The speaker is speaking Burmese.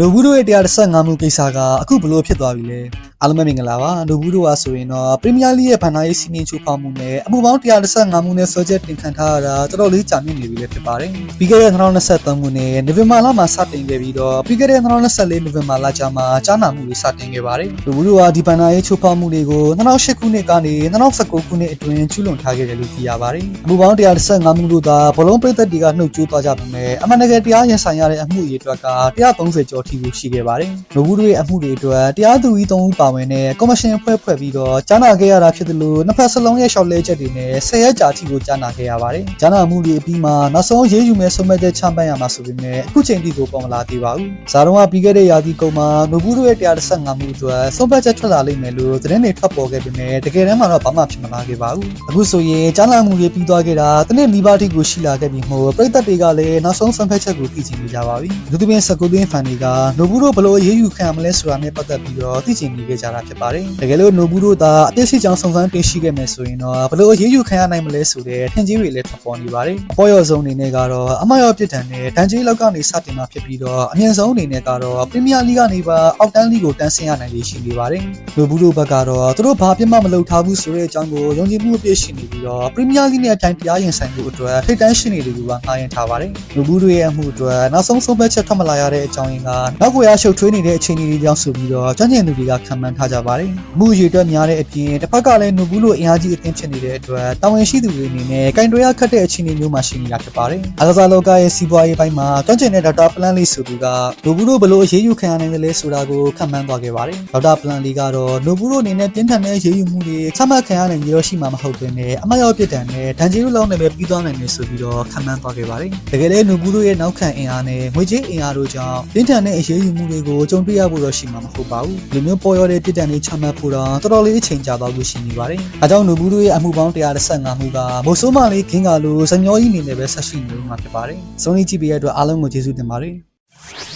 နိုဘူးတို့ရဲ့135မှုကိစ္စကအခုဘလို့ဖြစ်သွားပြီလဲ အားလုံးပဲမင်္ဂလာပါနိုဘူးတို့ကဆိုရင်တော့ပရီးမီးယားလိရဲ့ဘန်နာရေးစီမင်းချိုးဖောက်မှုနဲ့အမှုပေါင်း135မှုနဲ့ဆွဲချက်တင်ခံထားရတာတော်တော်လေးကြာမြင့်နေပြီလည်းဖြစ်ပါတယ်ပြီးခဲ့တဲ့2023ခုနှစ်နိုဝင်ဘာလမှာစတင်ခဲ့ပြီးတော့ပြီးခဲ့တဲ့2024နိုဝင်ဘာလကျမှကြားနာမှုတွေစတင်ခဲ့ပါတယ်နိုဘူးတို့ကဒီဘန်နာရေးချိုးဖောက်မှုတွေကို2008ခုနှစ်ကနေ2019ခုနှစ်အတွင်းကျူးလွန်ထားခဲ့တယ်လို့သိရပါတယ်အမှုပေါင်း135မှုတို့သာဘလုံးပြည်သက်တွေကနှုတ်ကြိုးသွားကြပေမဲ့အမှန်တကယ်တရားရင်ဆိုင်ရတဲ့အမှုအရေအတွက်က130ကျော်ထိကိုရှိခဲ့ပါတယ်။နိုဘူးတို့ရဲ့အမှုတွေအတွက်တရားသူကြီး၃ဦးပါဝင်တဲ့ကော်မရှင်အဖွဲ့ဖွဲ့ပြီးတော့ကြားနာခဲ့ရတာဖြစ်တယ်လို့နှစ်ဖက်စလုံးရဲ့ရှောက်လဲချက်တွေနဲ့ဆယ်ရက်ကြာထိကိုကြားနာခဲ့ရပါတယ်။ကြားနာမှုတွေအပြီးမှာနောက်ဆုံးရေးယူမဲ့ဆုံးဖြတ်ချက်ချမှတ်ရမှာဆိုပေမဲ့အခုချိန်ထိကိုပေါ်မလာသေးပါဘူး။ဇာတုံးကပြီးခဲ့တဲ့ရာသီကုန်မှာနိုဘူးတို့ရဲ့135မှုအတွက်ဆုံးဖြတ်ချက်ထွက်လာလိမ့်မယ်လို့သတင်းတွေထွက်ပေါ်ခဲ့ပေမဲ့တကယ်တမ်းမှာတော့ဘာမှဖြစ်မလာခဲ့ပါဘူး။အခုဆိုရင်ကြားနာမှုတွေပြီးသွားခဲ့တာတနေ့နီးပါးထိကိုရှိလာခဲ့ပြီးမှပြည်သက်တွေကလည်းနောက်ဆုံးဆုံးဖြတ်ချက်ကိုသိချင်နေကြပါပြီ။လူသူပင်စကူသင်းဖန်တွေကနိုဘူးတို့ဘလို့ရေးယူခံရမလဲဆိုတာနဲ့ပတ်သက်ပြီးတော့သိချင်နေခဲ့ကြတာဖြစ်ပါတယ်။တကယ်လို့နိုဘူးတို့သာအပြစ်ရှိကြောင်းစုံစမ်းတွေ့ရှိခဲ့မယ်ဆိုရင်တော့ဘလို့ရေးယူခံရနိုင်မလဲဆိုတဲ့ထင်ကြီးတွေလည်းထွက်ပေါ်နေပါတယ်။အပေါ်ရောဆုံးအနေနဲ့ကတော့အမရောပြစ်ဒဏ်နဲ့ဒဏ်ကြီးလောက်ကနေစတင်မှာဖြစ်ပြီးတော့အမြင့်ဆုံးအနေနဲ့ကတော့ပရီးမီးယားလိကနေပါအောက်တန်းလိကိုတန်းဆင်းရနိုင်လေရှိနေပါတယ်။နိုဘူးတို့ဘက်ကတော့သူတို့ဘာပြစ်မှမလုပ်ထားဘူးဆိုတဲ့အကြောင်းကိုယုံကြည်မှုအပြည့်ရှိနေပြီးတော့ပရီးမီးယားလိနဲ့အပြိုင်တရားရင်ဆိုင်မှုအတွက်ထိတ်တန့်ရှိနေတယ်လို့ကငှားရင်ထားပါတယ်။နိုဘူးတို့ရဲ့အမှုအတွက်နောက်ဆုံးဆုံးဖြတ်ချက်ထွက်မလာရတဲ့အကြောင်းရင်းကနောက်ကိုရရှုပ်ထွေးနေတဲ့အခြေအနေတွေကြောင့်ဆိုပြီးတော့ကျွမ်းကျင်သူတွေကခံမှန်းထားကြပါတယ်။အမှုရေအတွက်များတဲ့အပြင်တစ်ဖက်ကလည်းနိုဘူးလို့အင်အားကြီးအသင်းဖြစ်နေတဲ့အတွက်တာဝန်ရှိသူတွေအနေနဲ့ကင်တွယ်ရခတ်တဲ့အခြေအနေမျိုးမှာရှိနေတာဖြစ်ပါတယ်။အားကစားလောကရဲ့စီးပွားရေးပိုင်းမှာကျွမ်းကျင်တဲ့ဒေါက်တာပလန်လီဆိုသူကနိုဘူးတို့ဘလို့အရေးယူခံရနိုင်တယ်လဲဆိုတာကိုခံမှန်းသွားခဲ့ပါတယ်။ဒေါက်တာပလန်လီကတော့နိုဘူးတို့အနေနဲ့ပြင်းထန်တဲ့ရေးယူမှုတွေချမှတ်ခံရနိုင်ကြတော့ရှိမှာမဟုတ်ဘဲနဲ့အမတ်ရောက်ပြစ်ဒဏ်နဲ့ဒဏ်ကြေးလုံးနဲ့ပဲပြီးသွားနိုင်တယ်ဆိုပြီးတော့ခံမှန်းသွားခဲ့ပါတယ်။တကယ်လည်းနိုဘူးတို့ရဲ့နောက်ခံအင်အားနဲ့ငွေကြေးအင်အားတို့ကြောင့်ပြင်းထန်တဲ့အရေးယူမှုတွေကိုကြုံတွေ့ရဖို့တော့ရှိမှာမဟုတ်ပါဘူး။ဒီမျိုးပေါ်ရတဲ့ပြစ်ဒဏ်တွေချမှတ်ဖို့တော့တော်တော်လေးအချိန်ကြာသွားလို့ရှိနေပါတယ်။အဲကြောင့်နိုဘူးတို့ရဲ့အမှုပေါင်း135မှုကမိုးဆိုးမလေးခင်းကလိုစမျောကြီးအနေနဲ့ပဲဆက်ရှိနေလို့မှာဖြစ်ပါတယ်။စုံလေးကြည့်ပေးရတဲ့အတွက်အားလုံးကိုကျေးဇူးတင်ပါတယ်။